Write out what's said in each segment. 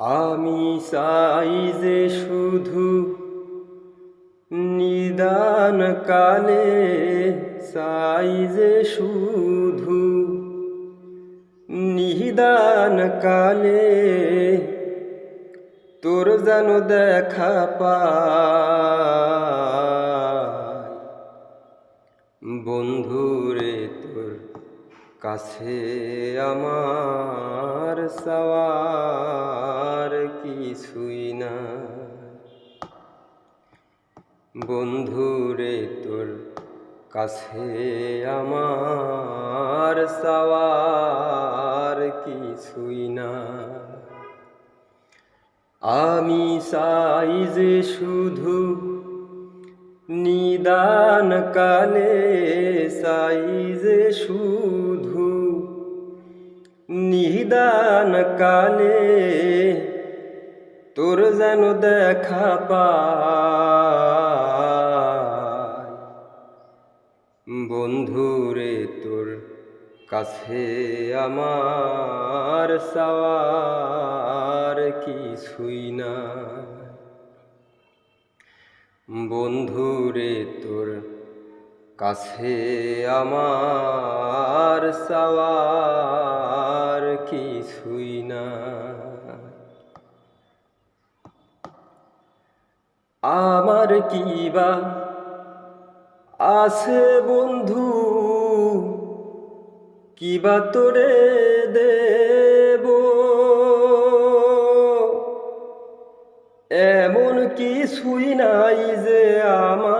আমি চাই যে শুধু নিদান কালে চাই যে শুধু নিদান কালে তোর যেন দেখা পায়। বন্ধুরে তোর কাছে আমার সওয়ার কিছুই না। বন্ধুরে তোর কাছে আমার সওয়ার কিছুই না। আমি চাই যে শুধু নিদান কালে চাই শুধু নিদান কালে তোর যেন দেখা পায়। বন্ধুরে তোর কাছে আমার সওয়ার কিছুই না বন্ধুরে তোর কাছে আমার সওয়ার কিছুই না। আমার কিবা আছে বন্ধু? কিবা তোরে দেব? এমন কিছুই নাই যে আমার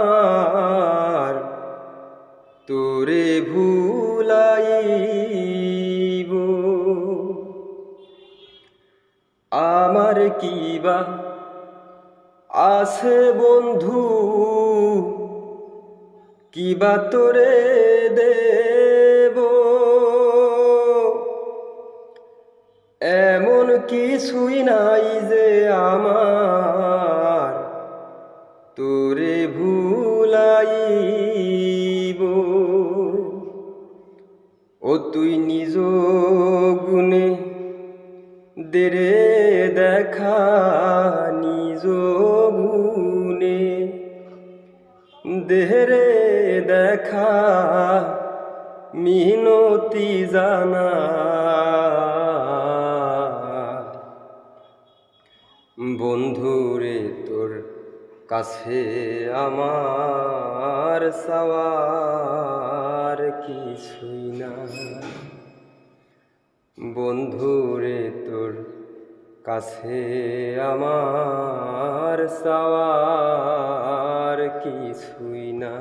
তোরে ভুলাইব। আমার কিবা আছে বন্ধু? কিবা তোরে দেব? এমন কিছুই নাই যে আমার তোরে ভুলাইব। তুই নিজ গুণে দেরে দেখা নিজ গুণে দেহরে দেখা মিনতি জানা। বন্ধুরে কাছে আমার সওয়ার কিছুই না বন্ধুরে তোর কাছে আমার সওয়ার কিছুই না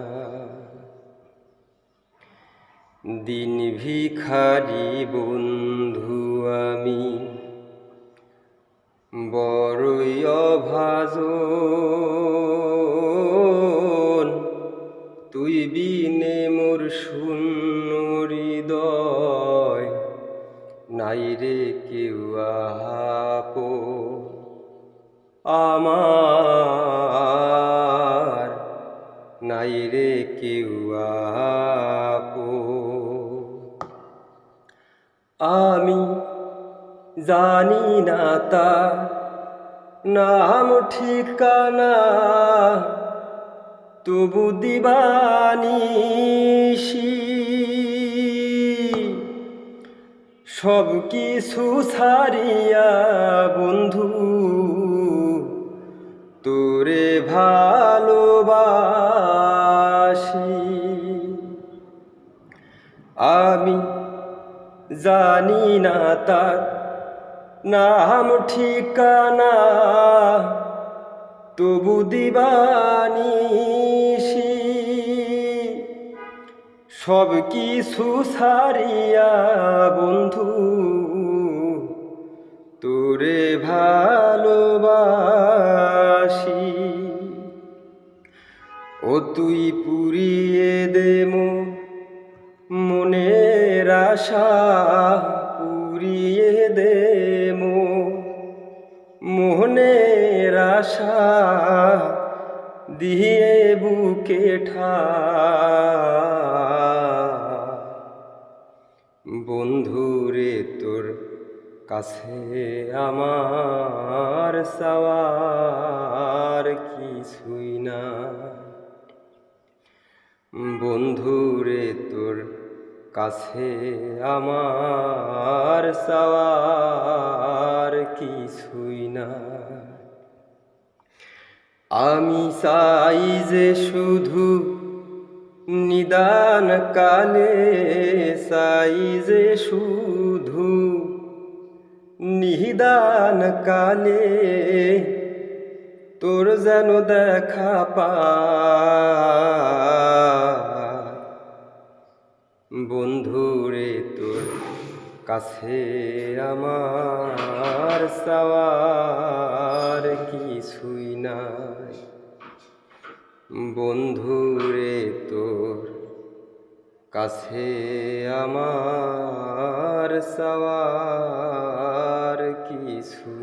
দিন ভিখারি বন্ধু আমি, বড়ই অভাজন বিনে মোর শূন্য হৃদয়, নাই রে কেউ আপ আমার নাই রে কেউ আপ আমি জানি না তার নাম, ঠিকানা তবু দিবানিসি সব কিছু ছাড়িয়া বন্ধু তোরে ভালোবাসি। আমি জানি না তার নাম ঠিকানা তবু দিবানিসি সব কিছু ছাড়িয়া বন্ধু, তোরে ভালোবাসি। ও তুই পুরিয়ে দে মনের আশা পুরিয়ে দে মোহনের আশা দিয়ে বুকে ঠা। বন্ধুরে তোর কাছে আমার সাওয়ার কিছুই না বন্ধুরে তোর কাছে আমার সাওয়ার কিছুই না। আমি চাই যে শুধু নিদান কালে, চাই যে শুধু নিদান কালে তোর যেন দেখা পায় বন্ধুরে তোর কাছে আমার সাওয়ার কিছুই নাই। বন্ধুরে তোর কাছে আমার সাওয়ার নাই